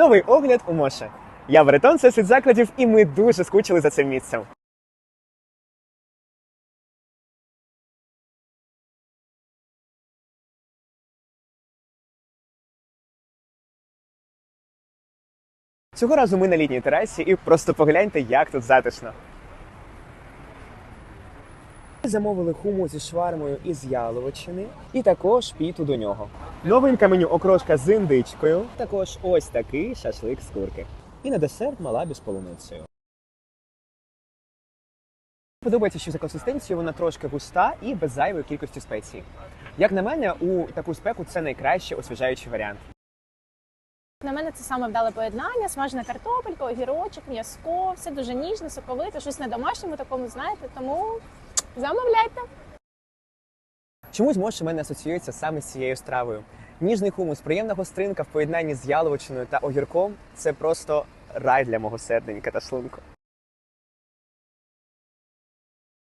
Новий огляд у Моше. Я Бретон, це світ закладів, і ми дуже скучили за цим місцем. Цього разу ми на літній терасі і просто погляньте, як тут затишно. Замовили хуму зі швармою із яловичини і також піту до нього. Новинка меню окрошка з індичкою. Також ось такий шашлик з курки. І на десерт малабі з полуницею. Подобається, що за консистенцією вона трошки густа і без зайвої кількості спецій. Як на мене, у таку спеку це найкраще освіжаючий варіант. На мене це саме вдале поєднання, смажена картопелька, огірочок, м'язко, все дуже ніжне, соковите, щось на домашньому такому, знаєте, тому замовляйте. Чомусь може мене асоціюється саме з цією стравою. Ніжний хумус, приємна гостринка в поєднанні з яловичиною та огірком це просто рай для мого серденька та шлунку.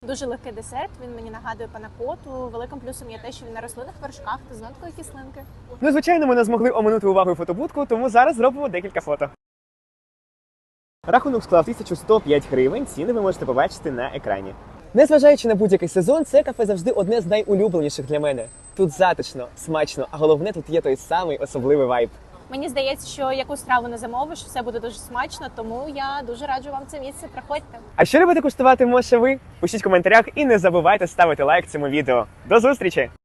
Дуже легкий десерт, він мені нагадує панакоту. Великим плюсом є те, що він на рослинних вершках та з ноткою кислинки. Ну, звичайно, ми не змогли оминути увагою фотобудку, тому зараз зробимо декілька фото. Рахунок склав 1105 гривень. Ціни ви можете побачити на екрані. Незважаючи на будь-який сезон, це кафе завжди одне з найулюбленіших для мене. Тут затишно, смачно, а головне тут є той самий особливий вайб. Мені здається, що яку страву не замовиш, все буде дуже смачно, тому я дуже раджу вам це місце. Приходьте. А що любите куштувати може ви? Пишіть в коментарях і не забувайте ставити лайк цьому відео. До зустрічі!